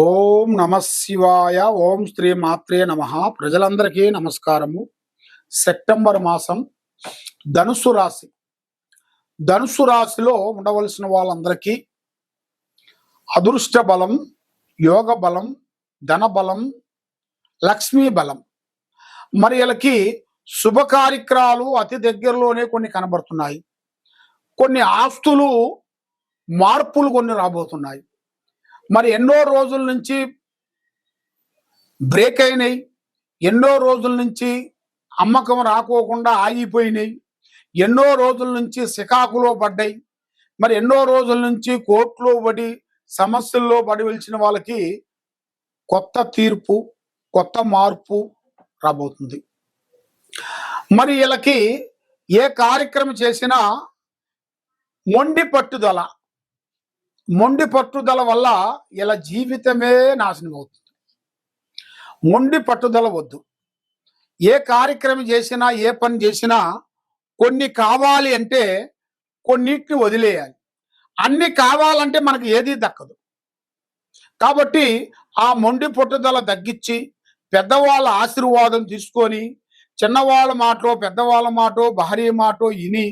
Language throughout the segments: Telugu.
ఓం నమ శివాయ ఓం శ్రీ మాత్రే నమ. ప్రజలందరికీ నమస్కారము. సెప్టెంబర్ మాసం ధనుసు రాశి. ధనుసు రాశిలో ఉండవలసిన వాళ్ళందరికీ అదృష్ట బలం యోగ బలం ధన బలం లక్ష్మీ బలం. మరి వీళ్ళకి శుభ కార్యక్రమాలు అతి దగ్గరలోనే కొన్ని కనబడుతున్నాయి. కొన్ని ఆస్తులు మార్పులు కొన్ని రాబోతున్నాయి. మరి ఎన్నో రోజుల నుంచి బ్రేక్ అయినాయి. ఎన్నో రోజుల నుంచి అమ్మకం రాకోకుండా ఆగిపోయినాయి. ఎన్నో రోజుల నుంచి సికాకులో పడ్డాయి. మరి ఎన్నో రోజుల నుంచి కోర్టులో పడి సమస్యల్లో పడి వెలిచిన వాళ్ళకి కొత్త తీర్పు కొత్త మార్పు రాబోతుంది. మరి వీళ్ళకి ఏ కార్యక్రమం చేసినా మొండి పట్టుదల మొండి పట్టుదల వల్ల ఇలా జీవితమే నాశనం అవుతుంది. మొండి పట్టుదల వద్దు. ఏ కార్యక్రమం చేసినా ఏ పని చేసినా కొన్ని కావాలి అంటే కొన్నిటిని వదిలేయాలి. అన్ని కావాలంటే మనకు ఏది దక్కదు. కాబట్టి ఆ మొండి పట్టుదల తగ్గించి పెద్దవాళ్ళ ఆశీర్వాదం తీసుకొని చిన్నవాళ్ళ మాటో పెద్దవాళ్ళ మాటో భార్య మాటో ఇని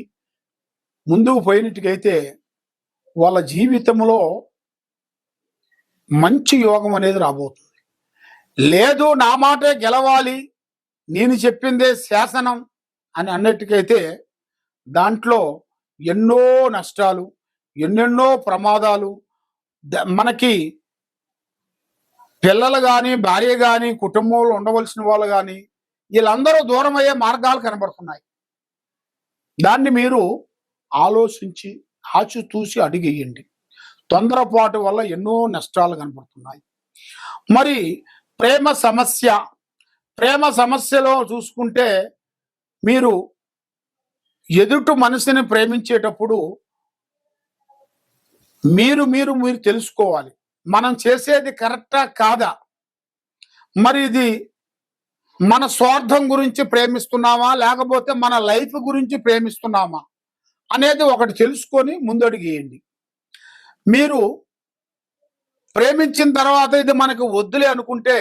ముందుకు పోయినట్టుకైతే వాళ్ళ జీవితంలో మంచి యోగం అనేది రాబోతుంది. లేదు నా మాటే గెలవాలి నేను చెప్పిందే శాసనం అని అన్నట్టుకైతే దాంట్లో ఎన్నో నష్టాలు ఎన్నెన్నో ప్రమాదాలు ద- మనకి పిల్లలు కానీ భార్య కానీ కుటుంబంలో ఉండవలసిన వాళ్ళు కానీ వీళ్ళందరూ దూరం అయ్యే మార్గాలు కనబడుతున్నాయి. దాన్ని మీరు ఆలోచించి ఆచితూసి అడిగేయండి. తొందరపాటు వల్ల ఎన్నో నష్టాలు కనపడుతున్నాయి. మరి ప్రేమ సమస్య ప్రేమ సమస్యలో చూసుకుంటే మీరు ఎదుటి మనసుని ప్రేమించేటప్పుడు మీరు మీరు మీరు తెలుసుకోవాలి. మనం చేసేది కరెక్టా కాదా? మరి ఇది మన స్వార్థం గురించి ప్రేమిస్తున్నామా? లేకపోతే మన లైఫ్ గురించి ప్రేమిస్తున్నామా? అనేది ఒకటి తెలుసుకొని ముందడుగేయండి మీరు ప్రేమించిన తర్వాత ఇది మనకు వద్దులే అనుకుంటే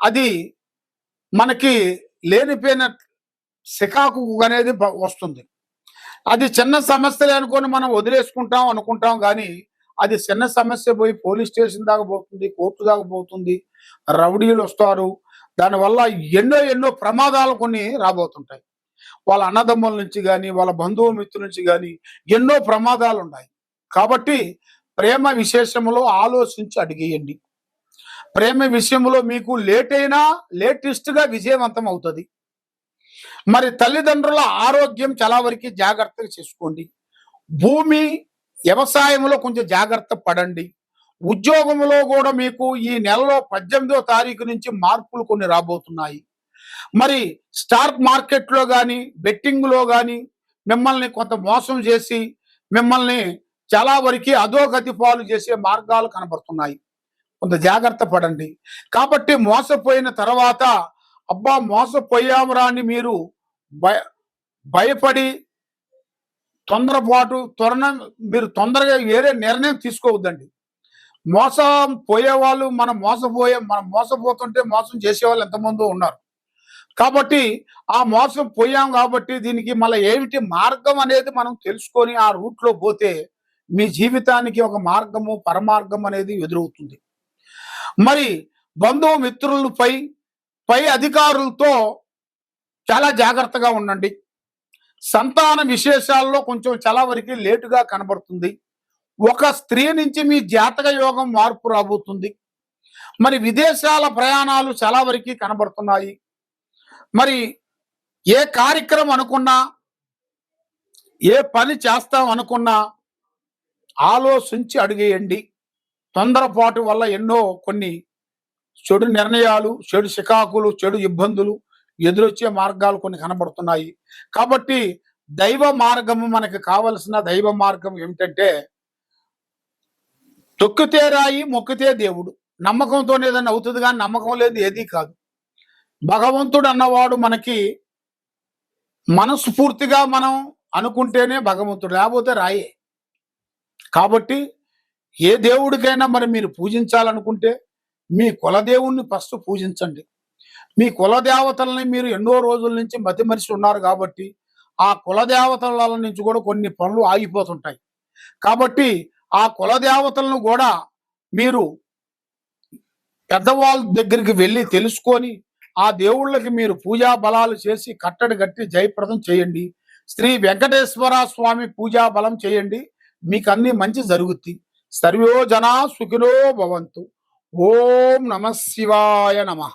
అది మనకి లేనిపోయిన సికాకు అనేది వస్తుంది. అది చిన్న సమస్యలే అనుకొని మనం వదిలేసుకుంటాం అనుకుంటాం కానీ అది చిన్న సమస్య పోయి పోలీస్ స్టేషన్ దాకా పోతుంది కోర్టు దాకా పోతుంది రౌడీలు వస్తారు. దానివల్ల ఎన్నో ఎన్నో ప్రమాదాలు కొన్ని రాబోతుంటాయి. వాళ్ళ అన్నదమ్ముల నుంచి కానీ వాళ్ళ బంధువు మిత్రుల నుంచి కానీ ఎన్నో ప్రమాదాలు ఉన్నాయి కాబట్టి ప్రేమ విశేషంలో ఆలోచించి అడిగేయండి. ప్రేమ విషయంలో మీకు లేట్ అయినా లేటెస్ట్గా విజయవంతం అవుతుంది. మరి తల్లిదండ్రుల ఆరోగ్యం చాలా వరకు జాగ్రత్తగా చేసుకోండి. భూమి వ్యవసాయంలో కొంచెం జాగ్రత్త పడండి. ఉద్యోగంలో కూడా మీకు ఈ నెలలో పద్దెనిమిదో తారీఖు నుంచి మార్పులు కొన్ని రాబోతున్నాయి. మరి స్టాక్ మార్కెట్లో కానీ బెట్టింగ్లో కానీ మిమ్మల్ని కొంత మోసం చేసి మిమ్మల్ని చాలా వరకు అధోగతి పాలు చేసే మార్గాలు కనబడుతున్నాయి. కొంత జాగ్రత్త పడండి. కాబట్టి మోసపోయిన తర్వాత అబ్బా మోసపోయామురా అని మీరు భయ భయపడి తొందరపాటు త్వరణ మీరు తొందరగా వేరే నిర్ణయం తీసుకోవద్దండి. మోసం పోయేవాళ్ళు మనం మోసపోయే మనం మోసపోతుంటే మోసం చేసేవాళ్ళు ఎంతమందో ఉన్నారు. కాబట్టి ఆ మోసం పోయాం కాబట్టి దీనికి మళ్ళీ ఏమిటి మార్గం అనేది మనం తెలుసుకొని ఆ రూట్లో పోతే మీ జీవితానికి ఒక మార్గము పరమార్గం అనేది ఎదురవుతుంది. మరి బంధువు మిత్రులపై పై అధికారులతో చాలా జాగ్రత్తగా ఉండండి. సంతాన విశేషాల్లో కొంచెం చాలా వరకు లేటుగా కనబడుతుంది. ఒక స్త్రీ నుంచి మీ జాతక యోగం మార్పు రాబోతుంది. మరి విదేశాల ప్రయాణాలు చాలా వరకు కనబడుతున్నాయి. మరి ఏ కార్యక్రమం అనుకున్నా ఏ పని చేస్తాం అనుకున్నా ఆలోచించి అడిగేయండి. తొందరపాటు వల్ల ఎన్నో కొన్ని చెడు నిర్ణయాలు చెడు చికాకులు చెడు ఇబ్బందులు ఎదురొచ్చే మార్గాలు కొన్ని కనబడుతున్నాయి. కాబట్టి దైవ మార్గము మనకు కావలసిన దైవ మార్గం ఏమిటంటే తొక్కితే రాయి మొక్కితే దేవుడు. నమ్మకంతో ఏదైనా అవుతుంది కానీ నమ్మకం లేదు ఏదీ కాదు. భగవంతుడు అన్నవాడు మనకి మనస్ఫూర్తిగా మనం అనుకుంటేనే భగవంతుడు లేకపోతే రాయే. కాబట్టి ఏ దేవుడికైనా మరి మీరు పూజించాలనుకుంటే మీ కులదేవుణ్ణి ఫస్ట్ పూజించండి. మీ కులదేవతల్ని మీరు ఎన్నో రోజుల నుంచి మతిమరిచి ఉన్నారు కాబట్టి ఆ కులదేవతల నుంచి కూడా కొన్ని పనులు ఆగిపోతుంటాయి. కాబట్టి ఆ కులదేవతలను కూడా మీరు పెద్దవాళ్ళ దగ్గరికి వెళ్ళి తెలుసుకొని ఆ దేవుళ్ళకి మీరు పూజా బలాలు చేసి కట్టడి కట్టి జయప్రదం చేయండి. శ్రీ వెంకటేశ్వర స్వామి పూజా బలం చేయండి. మీకు అన్ని మంచి జరుగుద్ది. సర్వో జనా సుఖినో భవంతు. ఓం నమ శివాయ నమః.